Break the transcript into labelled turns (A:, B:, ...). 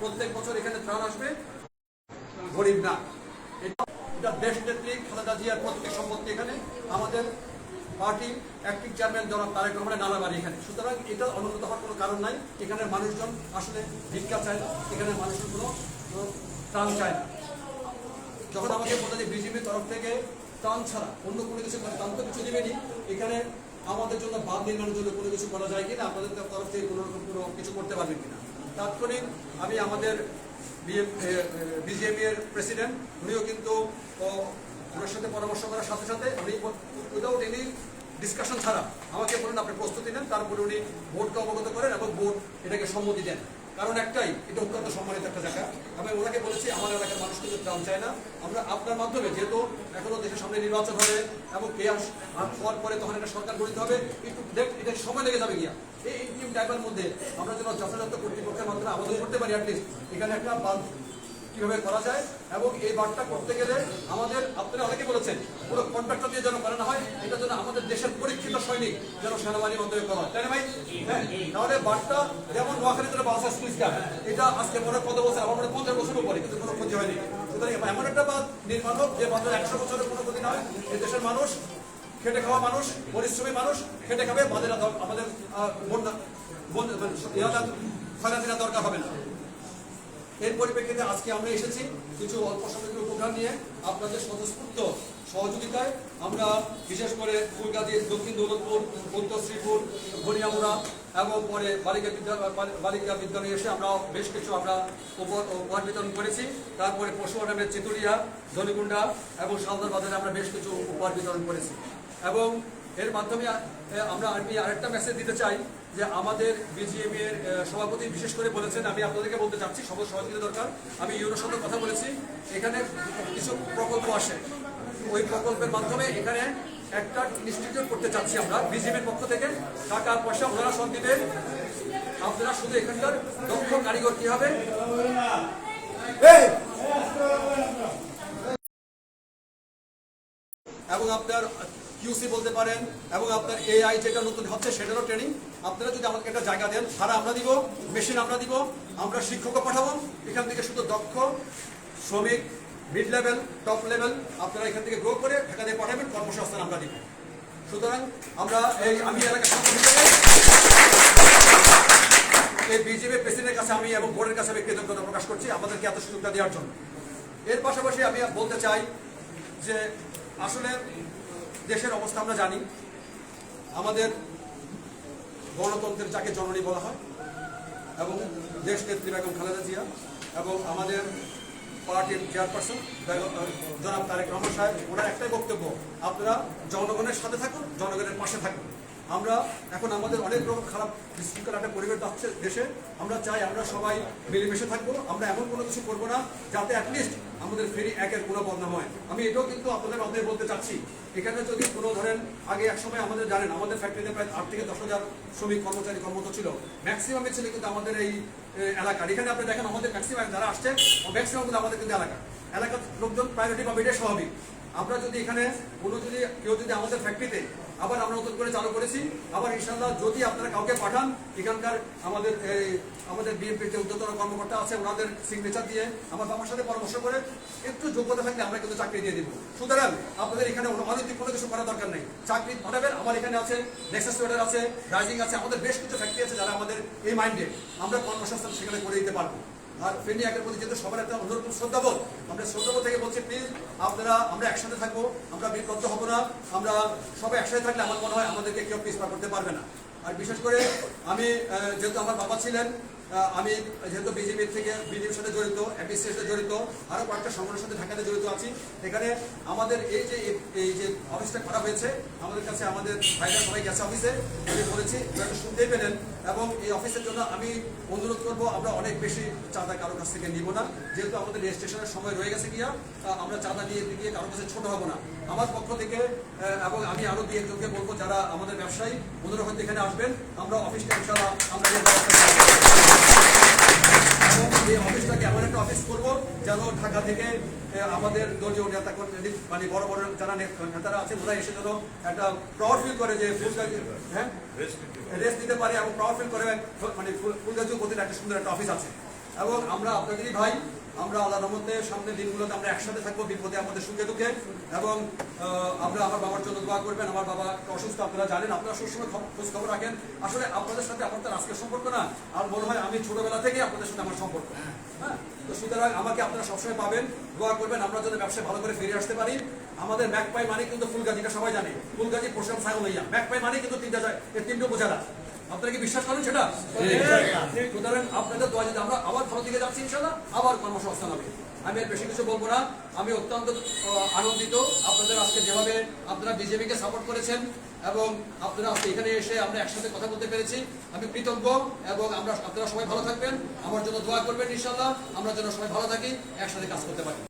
A: প্রত্যেক বছর এখানে ত্রাণ আসবে। গরিব না। এটা দেশ নেত্রী খালেদা জিয়ার প্রত্যেক সম্পত্তি এখানে। আমাদের পার্টি অ্যাক্টিভ চেয়ারম্যান জনাব তারেক রহমানের নানা বাড়ি এখানে। সুতরাং এটা অনুন্নত হওয়ার কোনো কারণ নাই। এখানে মানুষজন আসলে ভিক্ষা চায় না। এখানে মানুষের কোনো ত্রাণ চায় না। যখন আমাকে বলে যে বিজেপির তরফ থেকে ত্রাণ ছাড়া অন্য কোনো কিছু ত্রাণ তো কিছু দেবেনি এখানে আমাদের জন্য বাদ নির্মাণের জন্য কোনো কিছু করা যায় কিনা? আপনাদের তরফ থেকে কোনো রকম কোনো কিছু করতে পারবেন কিনা? তাৎক্ষণিক আমি আমাদের বিজেপি এর প্রেসিডেন্ট, উনিও কিন্তু ওনার সাথে পরামর্শ করার সাথে সাথে উনি উইদাউট এনি ডিসকাশন ছাড়া আমাকে বলুন আপনি প্রস্তুতি নেন, তারপরে উনি বোর্ডকে অবগত করেন এবং বোর্ড এটাকে সম্মতি দেন। কারণ একটাই, এটা অত্যন্ত সম্মানিত একটা জায়গা। আমি ওনাকে বলেছি, আমার এলাকার মানুষ কিন্তু ত্রাণ চায় না। আমরা আপনার মাধ্যমে, যেহেতু এখনও দেশের সামনে নির্বাচন হবে এবং কে আস হওয়ার পরে তখন একটা সরকার গঠিত হবে, একটু দেখ, এটা সময় লেগে যাবে গিয়া। এই ইন্টিম টাইমের মধ্যে আমরা যেন যথাযথ কর্তৃপক্ষের মাধ্যমে আবেদন করতে পারি অ্যাটলিস্ট এখানে একটা কীভাবে করা যায় এবং এই বাঁধটা করতে গেলে আমাদের, আপনারা অনেকে বলেছেন, পুরো কন্ট্রাক্টর দিয়ে যেন করা না হয়, এটা যেন আমাদের দেশের পরীক্ষিত সৈনিক যেন সেনাবাহিনীর মাধ্যমে করা হয়। তাই ভাই? হ্যাঁ তাহলে বাঁধটা যেমন নোয়াখালী নোয়াখালীতে বাস স্কুল এটা আজকে মনে কত বছর আমার মনে পঞ্চাশ বছর উপরে, কিন্তু কোনো ক্ষতি হয়নি। সুতরাং এমন একটা বাঁধ নির্মাণ হোক যে বাঁধের একশো বছরের কোনো ক্ষতি না হয় এই দেশের মানুষ, খেটে খাওয়া মানুষ, পরিশ্রমী মানুষ, খেটে খাবে, বাঁধের আমাদের বন্যা বন্যা দরকার হবে না। এর পরিপ্রেক্ষিতে আজকে আমরা এসেছি কিছু অল্প সামগ্রিক উপহার নিয়ে আপনাদের স্বতঃস্ফূর্ত সহযোগিতায়। আমরা বিশেষ করে ফুলগাজী দক্ষিণ দৌলতপুর, উত্তর শ্রীপুর গনিয়ামুড়া এবং পরে বালিকা বিদ্যালয় বালিকা বিদ্যালয়ে এসে আমরা বেশ কিছু আমরা উপহার বিতরণ করেছি। তারপরে পশুয়ানামের চিতুরিয়া, ধনিকুণ্ডা এবং সালদার বাজারে আমরা বেশ কিছু উপহার বিতরণ করেছি। এবং এর মাধ্যমে আমরা আমি আরেকটা মেসেজ দিতে চাই। যে আমাদের বিজিএম এর সভাপতি বিশেষ করে বলেছেন আমি আপনাদেরকে বলতে চাচ্ছি সব সহযোগিতা দরকার। আমি ইউরোর সাথে কথা বলেছি এখানে কিছু প্রকল্প আসে। ওই প্রকল্পের মাধ্যমে এখানে একটা ইনস্টিটিউট করতে চাচ্ছি আমরা বিজিএমের পক্ষ থেকে। টাকা পয়সা ওনারা সব দিবেন। আপনারা শুধু এখানকার দক্ষ কারিগর কি হবে? এবং আপনার কিউসি বলতে পারেন এবং আপনার এআই যেটা নতুন হচ্ছে সেটারও ট্রেনিং আপনারা যদি আমাকে একটা জায়গা দেন, ভাড়া আমরা দিব মেশিন আমরা দিব, আমরা শিক্ষকও পাঠাবো। এখান থেকে শুধু দক্ষ, শ্রমিক মিড লেভেল টপ লেভেল আপনারা এখান থেকে গ্রো করে ঢাকা পাঠাবেন, কর্মসংস্থান আমরা দিব। সুতরাং আমরা এই, আমি এলাকা এই বিজেপি প্রেসিডেন্টের কাছে আমি এবং বোর্ডের কাছে আমি কৃতজ্ঞতা প্রকাশ করছি আমাদেরকে এত সুযোগটা দেওয়ার জন্য। এর পাশাপাশি আমি বলতে চাই যে আসলে দেশের অবস্থা আমরা জানি। আমাদের গণতন্ত্রের যাকে জননী বলা হয়, এবং দেশ নেত্রী বেগম খালেদা জিয়া, এবং আমাদের পার্টির চেয়ারপারসন জনাব তারেক রহমান সাহেব, ওনার একটাই বক্তব্য, আপনারা জনগণের সাথে থাকুন, জনগণের পাশে থাকুন। আমরা এখন আমাদের অনেক রকম খারাপ বিশৃঙ্খল একটা পরিবেশ যাচ্ছে দেশে। আমরা চাই আমরা সবাই মিলেমিশে থাকব। আমরা এমন কোনো কিছু করব না যাতে অ্যাটলিস্ট আমাদের ফেরি একের কোনো বদনাম হয় আমি এটাও কিন্তু আপনাদের মাধ্যমে বলতে চাচ্ছি। এখানে যদি কোনো ধরেন, আগে এক সময় আমাদের জানেন, আমাদের ফ্যাক্টরিতে প্রায় আট থেকে দশ হাজার শ্রমিক কর্মচারী, কর্মরত ছিল। ম্যাক্সিমামে ছিল কিন্তু আমাদের এই এলাকার। এখানে আপনি দেখেন আমাদের ম্যাক্সিমাম যারা আসছে ম্যাক্সিমাম কিন্তু আমাদের কিন্তু এলাকা এলাকার লোকজন প্রায়োরিটি পাবে এটাই স্বাভাবিক। আমরা যদি এখানে কোনো যদি কেউ যদি আমাদের ফ্যাক্টরিতে আবার আমরা নতুন করে চালু করেছি, আবার ইনশাল্লাহ যদি আপনারা কাউকে পাঠান, এখানকার আমাদের আমাদের বিএনপির যে উদ্যোতন কর্মকর্তা আছে, ওনাদের সিগনেচার দিয়ে আমার বাবার সাথে পরামর্শ করে একটু যোগ্যতা থাকলে আমরা কিন্তু চাকরি দিয়ে দিব। সুতরাং আপনাদের এখানে অনৈতিক কোনো কিছু করার দরকার নেই। চাকরি পাঠাবেন আমার এখানে আছে নেক্সাস ওয়েডার আছে রাইজিং আছে, আমাদের বেশ কিছু ফ্যাক্টরি আছে যারা আমাদের এই মাইন্ডে আমরা কর্মসংস্থান সেখানে করে দিতে পারব। আর ফেনী একের প্রতি যেহেতু সবার একটা অন্যরকম শ্রদ্ধাবোধ। আমরা শ্রদ্ধাবোধ থেকে বলছি প্লিজ আপনারা, আমরা একসাথে থাকব, আমরা বিপদ হব না, আমরা সবাই একসাথে থাকলে আমার মনে হয় আমাদেরকে কেউ পিছপা করতে পারবে না। আর বিশেষ করে আমি যেহেতু আমার বাবা ছিলেন আমি যেহেতু বিজেপির থেকে, বিজেপির সাথে জড়িত এপিসির সাথে জড়িত আরও কয়েকটা সংগঠনের সাথে ঢাকাতে জড়িত আছি। এখানে আমাদের এই যে এই যে অফিসটা করা হয়েছে, আমাদের কাছে আমাদের ভাইরা সবাই গেছে অফিসে আমি বলেছি শুনতেই পেলেন এবং এই অফিসের জন্য আমি অনুরোধ করব, আমরা অনেক বেশি চাঁদা কারও কাছ থেকে নিব না। যেহেতু আমাদের রেজিস্ট্রেশনের সময় রয়ে গেছে গিয়া আমরা চাঁদা নিয়ে গিয়ে কারও কাছে ছোট হব না। আমার পক্ষ থেকে এবং আমি আরও দুই একজনকে বলব, যারা আমাদের ব্যবসায়ী, ওনারা হয়তো এখানে আসবেন। আমরা অফিসটা ইনশাল্লাহ আমরা অফিস করব যেন ঢাকা থেকে আমাদের দলীয় নেতা মানে বড় বড় যারা নেতারা আছেন ওরা এসে যেন একটা প্রাউড ফিল করে যে হ্যাঁ? রেস্ট নিতে পারে। এবং প্রাউড ফিল করে মানে ফুল- ফুলগাজী উপজেলা একটা সুন্দর একটা অফিস আছে। এবং আমরা আপনাদেরই ভাই আমরা আল্লাহ রহমতে সামনের দিনগুলোতে আমরা একসাথে থাকব বিপদে আমাদের সুখে দুঃখে। এবং আমরা আমার বাবার জন্য দোয়া করবেন আমার বাবা অসুস্থ আপনারা জানেন আপনারা সবসময় খোঁজ খবর রাখেন। আসলে আপনাদের সাথে আমার তো আজকের সম্পর্ক না। আর মনে হয় আমি ছোটবেলা থেকে আপনাদের সাথে আমার সম্পর্ক। হ্যাঁ? সুতরাং আমাকে আপনারা সবসময় পাবেন, দোয়া করবেন, আমরা যেন ব্যবসায় ভালো করে ফিরে আসতে পারি। আমাদের ম্যাকপাই মানে কিন্তু ফুলগাজিটা সবাই জানে। ফুলগাজি প্রশান্ত লইয়া ম্যাকপাই মানে কিন্তু তিনটা তিনটে উপজেলা। আপনারা কি বিশ্বাস করেন সেটা? সুতরাং আপনাদের দোয়া যদি আমরা আবার ভালো দিকে যাচ্ছি ইনশাল্লাহ আবার কর্মসংস্থান হবে। আমি আর বেশি কিছু বলব না। আমি অত্যন্ত আনন্দিত। আপনাদের আজকে যেভাবে আপনারা বিজেপিকে সাপোর্ট করেছেন এবং আপনারা আজকে এখানে এসে আমরা একসাথে কথা বলতে পেরেছি আমি কৃতজ্ঞ এবং আমরা আপনারা সবাই ভালো থাকবেন। আমার জন্য দোয়া করবেন ইনশাল্লাহ আমরা যেন সবাই ভালো থাকি একসাথে কাজ করতে পারি।